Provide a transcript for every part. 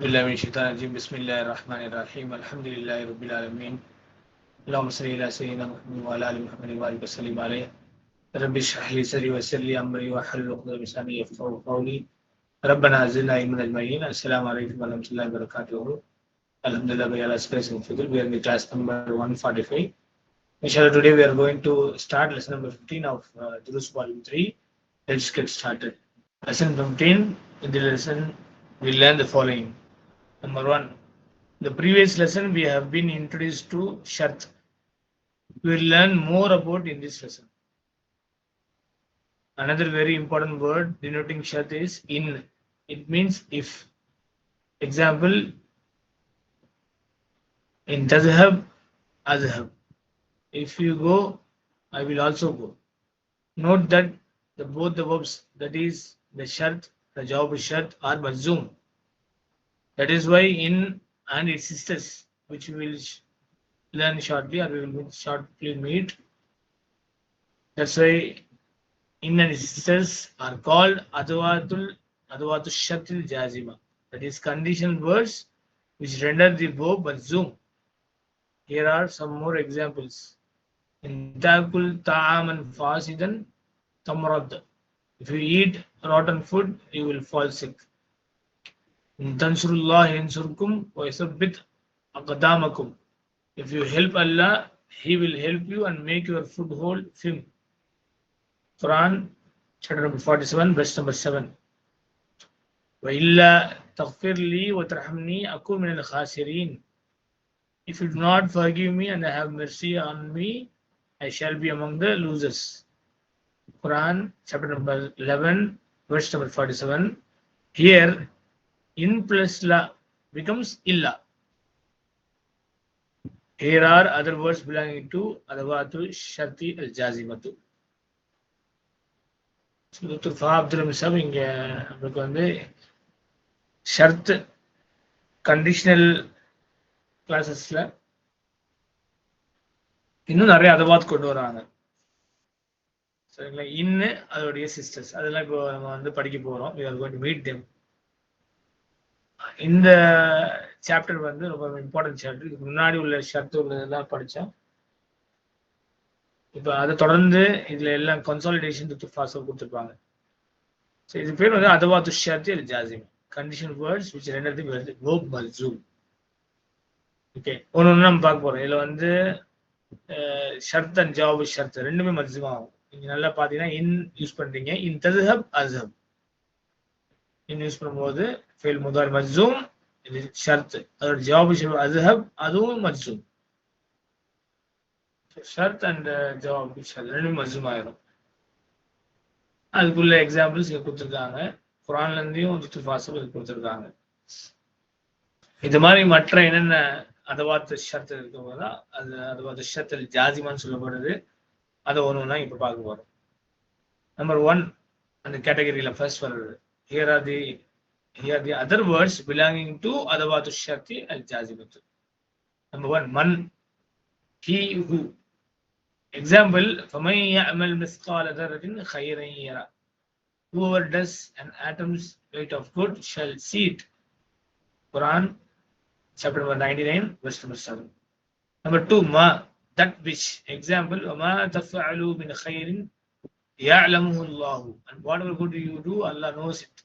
بالله من الشيطان الرجيم. بسم الله الرحمن الرحيم. الحمد لله رب العالمين. اللهم صل على سيدنا محمد وعلى آل محمد وبارك وسلم عليه. رب اشرح لي صدري ويسر لي أمري واحلل عقدة من لساني يفقهوا قولي. ربنا زدنا علما اجمعين السلام عليكم ورحمة الله وبركاته. Alhamdulillah, by Allah's grace and fadl, we are in class number 145. Inshallah, today we are going to start lesson number 15 of uh, Durus volume 3. Let's get started. Lesson 15, in the lesson, we learn the following. Number one, the previous lesson we have been introduced to Shart. We will learn more about in this lesson. Another very important word denoting Shart is in. It means if. Example, in Tazhab, Azhab. If you go, I will also go. Note that the both the verbs, that is the shart, the jawab shart are mazzoom. That is why in and its sisters, which we will learn shortly or we will shortly meet. That's why in and its sisters are called adwatul adwatu shatil jazima. That is conditional words which render the verb mazzoom. Here are some more examples. In takul ta'aman fasidan tamrad. If you eat rotten food, you will fall sick. In tansurullah yansurkum wa yuthabbit aqdamakum. If you help Allah, He will help you and make your foothold firm. Quran, chapter number 47, verse number 7. وإلا تغفر لي وترحمني أكون من الخاسرين if you do not forgive me and have mercy on me, I shall be among the losers. Quran, chapter number 11, verse number 47. Here, in plus la becomes illa. Here are other words belonging to adawatu shati al jazimatu. Doctor ஃபா அப்துல் மிசாப் இங்க நம்மளுக்கு வந்து ஷர்த் conditional கிளாஸஸ்ல இன்னும் நிறைய அதவாத் கொண்டு வராங்க. சரிங்களா? இன்னு அதோடைய சிஸ்டர்ஸ் அதெல்லாம் இப்போ நம்ம வந்து படிக்க போறோம். மீட் டெம் இந்த சாப்டர் வந்து ரொம்ப இம்பார்ட்டன்ட் சாப்டர் இதுக்கு முன்னாடி உள்ள ஷர்ட் உள்ளதெல்லாம் படித்தோம் இப்போ அதை தொடர்ந்து இதுல எல்லாம் கன்சாலிடேஷன் துஃபாசோ கொடுத்துருப்பாங்க. ஸோ இது பேர் வந்து அதவாத்து துஷாத்தி இது ஜாசிம் கண்டிஷன் வேர்ட்ஸ் விச் ரெண்டது வேர்ப் மல்சூம் ஓகே ஒன்று ஒன்று நம்ம பார்க்க போறோம். இதில் வந்து ஷர்த் அண்ட் ஜாப் ஷர்த் ரெண்டுமே மஜ்ஜுமா ஆகும். நீங்க நல்லா பாத்தீங்கன்னா இன் யூஸ் பண்றீங்க. இன் ததுஹப் அஸ்ஹப் யூஸ் பண்ணும்போது ஃபெயில் முதார் மஜ்ஜூம் இது ஷர்த் அதோட ஜவாபு ஷர்த் அஸ்ஹப் அதுவும் மஜ்ஜூம் ஷர்த் அண்ட் ஜவாபு ஷர்த் ரெண்டுமே மஜ்ஜூம் ஆயிரும். அதுக்குள்ள எக்ஸாம்பிள்ஸ் இங்கே கொடுத்துருக்காங்க. குரான்ல இருந்தையும் கொடுத்துருக்காங்க. இது மாதிரி மற்ற என்னென்ன அதவாத்து ஷர்த்து இருக்கும்போது அது அதவாத்து ஷர்த்தில் ஜாதிமான்னு சொல்லப்படுது. அதை ஒன்று ஒன்றா இப்போ பார்க்க போகிறோம் நம்பர் ஒன் அந்த கேட்டகரியில் ஃபர்ஸ்ட் வர்றது here are the here are the other words belonging to adawatu sharti al jazimatu number one man he who. Example فَمَنْ يَعْمَلْ مِثْقَالَ ذَرَّةٍ خَيْرًا يَرَى. Whoever does an atom's weight of good shall see it. Quran chapter number 99 verse number 7 number 2 ma that which example ma ta'falu min khayrin. Ya'lamuhu Allah. And whatever good you do, Allah knows it.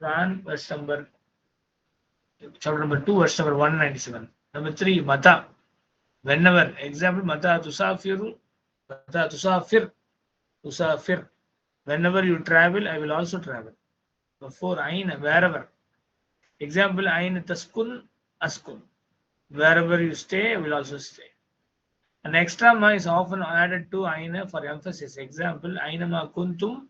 Quran, verse number, chapter number 2, verse number 197. Number 3, mata, whenever. Example, mata tusafiru, mata tusafir, tusafir. Whenever you travel, I will also travel. Number 4, aina, wherever. Example, Ain taskun askun. Wherever you stay, I will also stay. An extra ma is often added to aina for emphasis. Example, aina ma kuntum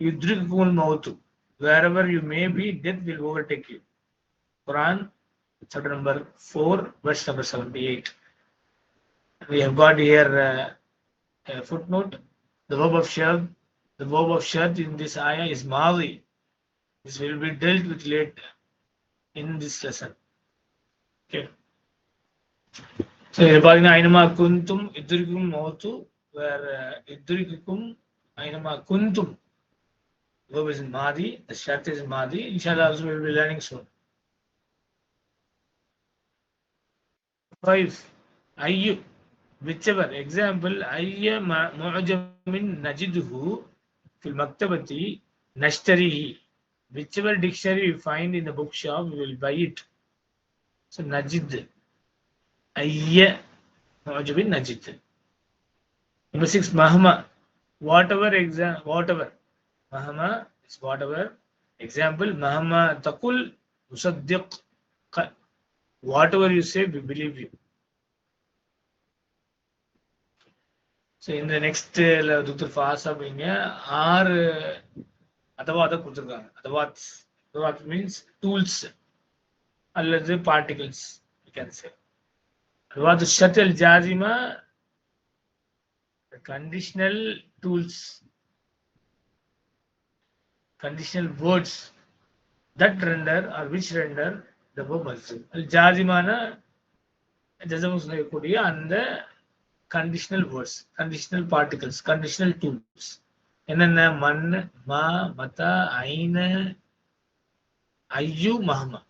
yudrikul mautu. Wherever you may be, death will overtake you. Quran, chapter number 4, verse number 78. We have got here uh, a footnote. The verb of shart, the verb of shart in this ayah is mali. This will be dealt with later in this lesson. Okay. சரி பாத்தீங்கன்னா ஐனமா குந்தும் இத்திரிக்கும் மௌத்து வேற இத்திரிக்கும் ஐனமா குந்தும் verb is in Mahdi, the Shat is Mahdi. Inshallah, also we'll be learning soon. Five. Ayyu. Whichever. Example, Ayya mu'ajamin najiduhu fil maktabati nashtarihi. Whichever dictionary we find in the bookshop, we will buy it. So, najid. ayya mu'jamin najid number six mahma whatever exam whatever mahma is whatever example mahma taqul musaddiq whatever you say we believe you so இந்த next துக்தர் ஃபாஸ் அப்படிங்க ஆறு அதவாத கொடுத்துருக்காங்க அதவாத் அதவாத் means tools அல்லது particles can say அதவாத் ஷட்டல் Jasima conditional tools conditional words that render are which render the மல்சு ஜாதிமான ஜசம் சொல்லக்கூடிய அந்த conditional words conditional particles conditional tools என்னென்ன மண் மா மத ஐன ஐயு மஹமா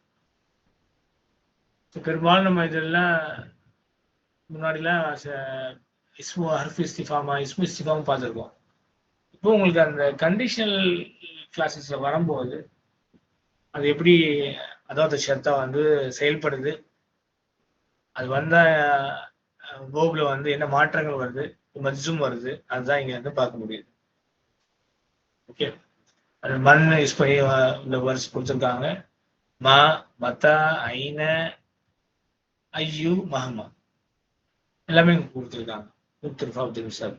பெரும்பாலும் நம்ம இதெல்லாம் முன்னாடிலாம் இஸ்மு ஹர்ஃப் இஸ்திஃபாமா இஸ்மு பார்த்துருக்கோம். இப்போ உங்களுக்கு அந்த கண்டிஷனல் கிளாஸஸ்ல வரும்போது அது எப்படி அதாவது ஷர்த்தா வந்து செயல்படுது? அது வந்த போபில் வந்து என்ன மாற்றங்கள் வருது? மஜ்ஜும் வருது. அதுதான் இங்கே வந்து பார்க்க முடியுது. ஓகே அது மண் யூஸ் பண்ணி இந்த வேர்ட்ஸ் கொடுத்துருக்காங்க. மா மத்தா ஐன ஐயு மஹமா. எல்லாமே கொடுத்துருக்காங்க. கொடுத்துருக்காங்க அப்படின்னு சார்.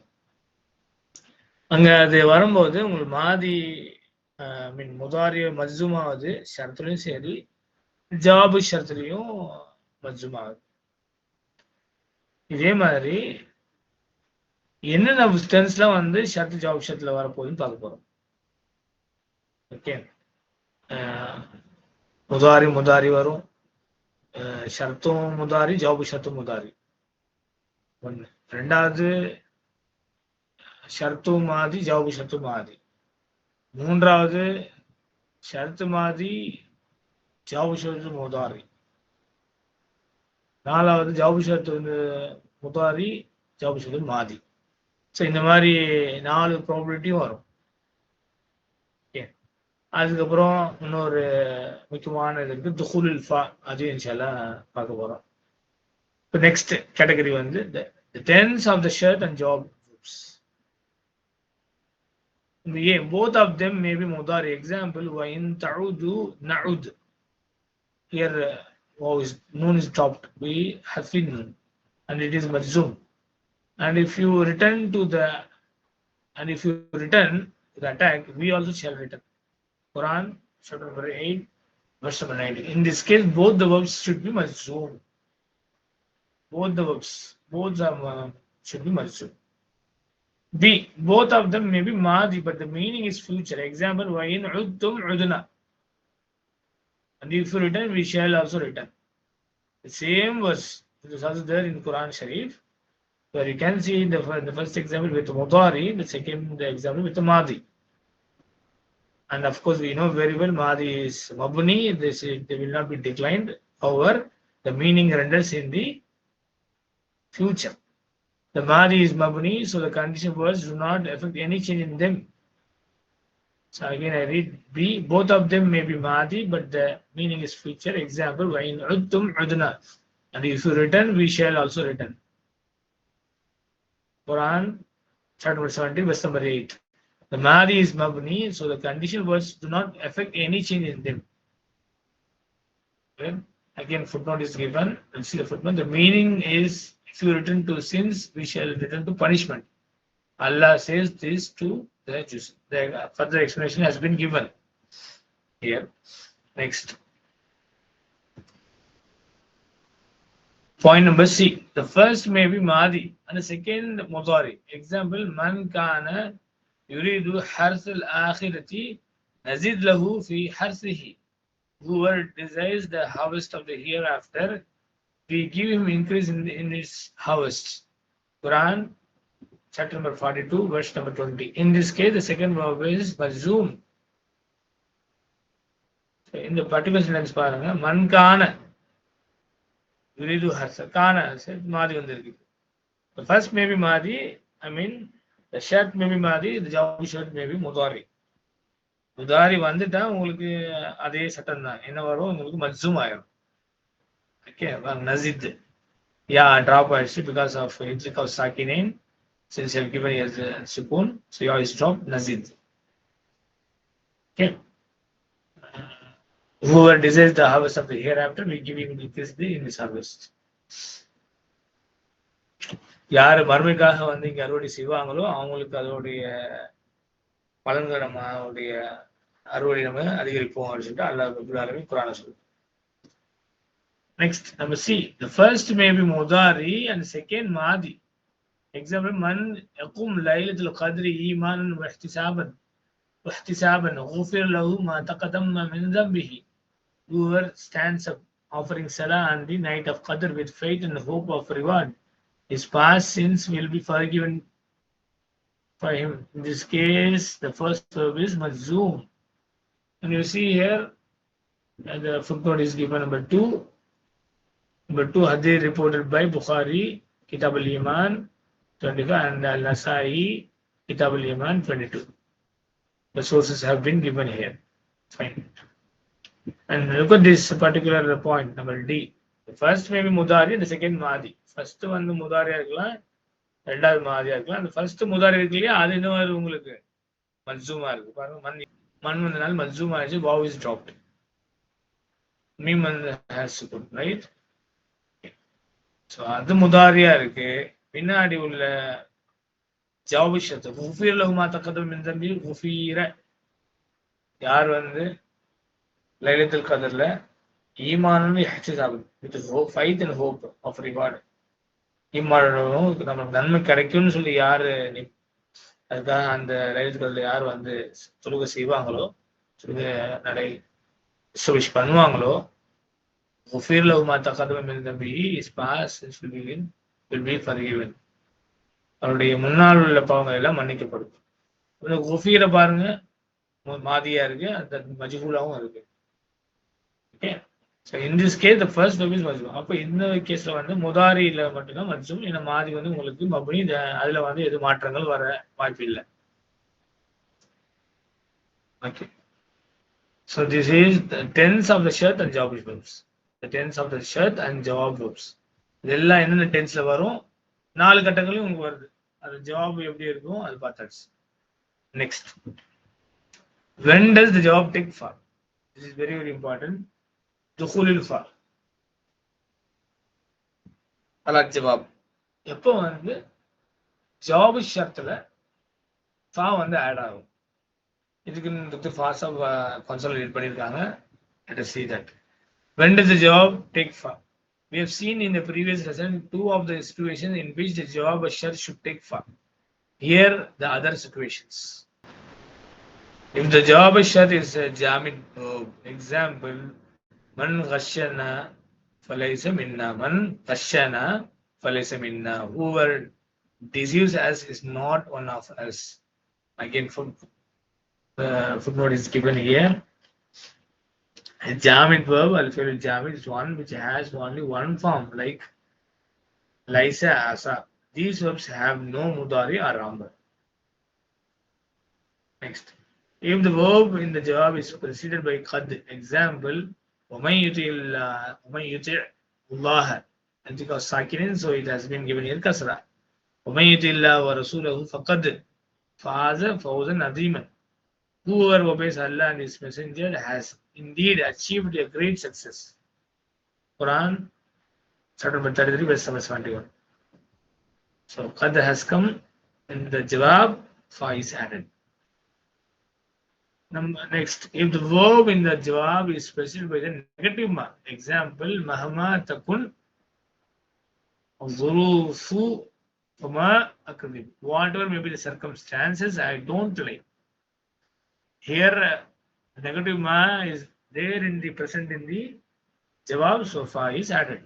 அங்க அது வரும்போது உங்களுக்கு மாதி மீன் முதாரிய மஜ்ஜுமாவது ஷரத்துலையும் சரி ஜாபு ஷரத்துலையும் மஜ்ஜுமாவது இதே மாதிரி என்னென்ன டென்ஸ்லாம் வந்து ஷர்ட் ஜாப் ஷர்ட்ல வரப்போகுதுன்னு பார்க்க போறோம். ஓகே முதாரி முதாரி வரும். ஷர்த்தும் முதாரி ஜாபு ஷர்த்தும் முதாரி. ஒன்று ரெண்டாவது ஷர்த்து மாதி ஜவுபு ஷர்த்து மாதி. மூன்றாவது ஷர்த்து மாதி ஜவுபு ஷர்த்து முதாரி. நாலாவது ஜவுபு ஷர்த்து முதாரி ஜவுபு ஷர்த்து மாதி. ஸோ இந்த மாதிரி நாலு ப்ராபிலிட்டியும் வரும். ஓகே அதுக்கப்புறம் இன்னொரு முக்கியமான இது இருக்குது துஹுல் இல்ஃபா அதையும் இன்ஷால்லாம் பார்க்க போகிறோம் இப்போ நெக்ஸ்ட் கேட்டகரி வந்து த டென்ஸ் ஆஃப் த ஷர்ட் அண்ட் ஜாப் groups இந்த ஏ both of them may be முதாரி example வைன் தழுது நழுது ஹியர் ஓ இஸ் நூன் இஸ் டாப்ட் பி ஹஃபின் and it is மஜூம் and if you return to the and if you return the attack, we also shall return. Quran, chapter number 8, verse number 19. In this case, both the verbs should be mazzoom Both the verbs. both are uh, should be mansub. B. Both of them may be madi, but the meaning is future. Example: وَإِنْ عُدْتُمْ عُدْنَا. And if you return, we shall also return. The same verse it is also there in Quran Sharif, where you can see the, the first example with Mudari, the second example with Madi. And of course, we know very well Madi is Mabuni, this is, they will not be declined. However, the meaning renders in the future. The Madi is Mabni, so the condition words do not affect any change in them. So again, I read B. Both of them may be Madi, but the meaning is future. Example, وَإِنْ عُدْتُمْ عُدْنَا. And if you return, we shall also return. Quran, chapter number 70, verse number 8. The Madi is Mabni, so the condition words do not affect any change in them. Okay? Again, footnote is given. See the footnote. The meaning is if you return to sins, we shall return to punishment. Allah says this to the Jews. The further explanation has been given here. Next. Point number C. The first may be Madi and the second Mudari. Example, Man kana yuridu hars al-akhirati nazid lahu fi harsihi. Whoever desires the harvest of the hereafter, we give him increase in, in his harvest. Quran, chapter number 42, verse number 20. In this case, the second verb is Mazum. So in the particular sentence, பாருங்க மண்கான யுரீது ஹர்ச கான மாதி வந்திருக்கு first maybe மாதி ஐ மீன் த ஷர்ட் maybe மாதி the ஜாப் ஷர்ட் maybe முதாரி உதாரி வந்துட்டா உங்களுக்கு அதே சட்டம் தான் என்ன வரும் உங்களுக்கு மஜ்சூம் ஆயிரும் ஓகே நசித் யா ட்ராப் ஆயிடுச்சு பிகாஸ் ஆஃப் இட்லிக் ஆஃப் சாக்கினேன் சின்ஸ் ஹவ் கிவன் எஸ் சுகூன் ஸோ யா is drop நசித் okay whoever desires the harvest of the hereafter, we give him this day in his harvest. யார் மறுமைக்காக வந்து இங்கே அறுவடை செய்வாங்களோ அவங்களுக்கு அதோடைய பலன்களை நம்ம அவருடைய அறுவடை நம்ம அதிகரிப்போம் அப்படின்னு சொல்லிட்டு அல்லாஹ் அபுல்லாலுமே குரான சொல்லு நெக்ஸ்ட் நம்ம சி த ஃபர்ஸ்ட் மேபி முதாரி அண்ட் செகண்ட் மாதி எக்ஸாம்பிள் மன் எக்கும் லைலத்தில் கதிரி ஈமான் வஹ்திசாபன் வஹ்திசாபன் ஹூஃபிர் லஹு மா தக்கதம் மின் தம்பிஹி whoever stands up offering salah on the night of Qadr with faith and hope of reward, his past sins will be forgiven for him. In this case, the first verb is. And you see here, the footnote is given number 2. Number 2, hadith reported by Bukhari, Kitab al-Iman, 25, and Al-Nasai, Kitab al-Iman, 22. The sources have been given here. Fine. And look at this particular point, number D. The first may be Mudari, the second Madi. First one Mudari, ரெண்டாவது மாதிரியா இருக்கலாம். அந்த first முதாரி இருக்கு இல்லையா? அது என்ன மாதிரி உங்களுக்கு மஜ்ஜூமா இருக்கு. பாருங்க மண் மண் வந்தனால மஜ்ஜூமா ஆயிடுச்சு. வாவ் இஸ் ட்ராப்ட் மீம் வந்து ஹேஸ் ரைட் ஸோ அது முதாரியா இருக்கு. பின்னாடி உள்ள ஜாபிஷத்து குஃபீர் லகுமா தக்கதும் மின் தம்பி குஃபீர. யார் வந்து லைலத்தில் கதர்ல? ஈமானும் எஹ்திசாபு with hope faith and hope of reward ஈமானும் நமக்கு நன்மை கிடைக்கும்னு சொல்லி யாரு அதுக்காக அந்த லைலத்தில் யார் வந்து தொழுகை செய்வாங்களோ தொழுகை நடை சுவிஷ் பண்ணுவாங்களோ குஃபீர் லகுமா தக்கதும் தம்பி is past will be forgiven அவருடைய முன்னால் உள்ள பாவங்கள் எல்லாம் மன்னிக்கப்படும். இந்த குஃபீரை பாருங்க மாதியா இருக்கு அந்த மஜ்ஹூலாவும் இருக்கு. So in this case the first verb is அப்போ இந்த கேஸ்ல வந்து முதாரியில் மட்டும்தான் மஜ்ஹூம் இந்த மாதி வந்து உங்களுக்கு மபுனி அதுல வந்து எது மாற்றங்கள் வர வாய்ப்பு இல்லை. Okay so this is tense of the shirt and job verbs the tense of the shirt and ஜவாப் வெப்ஸ் இதெல்லாம் என்னென்ன டென்ஸில் வரும்? நாலு கட்டங்களும் உங்களுக்கு வருது. அது ஜவாப் எப்படி இருக்கும்? அது பார்த்தாச்சு. Next when does the Jawab take for this is very very important துஹுலில் for அலாக் ஜவாப் எப்போ வந்து ஜவாபு ஷர்த்தில் ஃபா வந்து ஆட் ஆகும் இதுக்கு டாக்டர் ஃபாஸ்டா கன்சல்டேட் பண்ணியிருக்காங்க let when does the job take fa we have seen in the previous lesson two of the situations in which the job shar should take fa here the other situations if the job shar is a jamid verb example man ghashana falaysa minna man ghashana falaysa minna whoever deceives us is not one of us again foot, uh, footnote is given here a Jamid verb, al-fi'l jamid is one which has only one form, like Laisa, Asa. These verbs have no mudari or rambar. Next. If the verb in the job is preceded by qad, example, وَمَنْ يُطِعِ اللَّهَ وَمَنْ يُطِعِ اللَّهَ and because sakinin, so it has been given here kasra. وَمَنْ يُطِعِ اللَّهَ وَرَسُولَهُ فَقَدْ فَازَ فَوْزًا عَظِيمًا Whoever obeys Allah and His Messenger has indeed achieved a great success. Quran, chapter number 33, verse number 71. So, Qad has come in the Jawab, Fa is added. Number, next, if the verb in the Jawab is specified by the negative mark, example, Mahama Takun, Zurufu, Fama Akadib. Whatever may be the circumstances, I don't like. Here, uh, negative ma is there in the present in the jawab so far is added.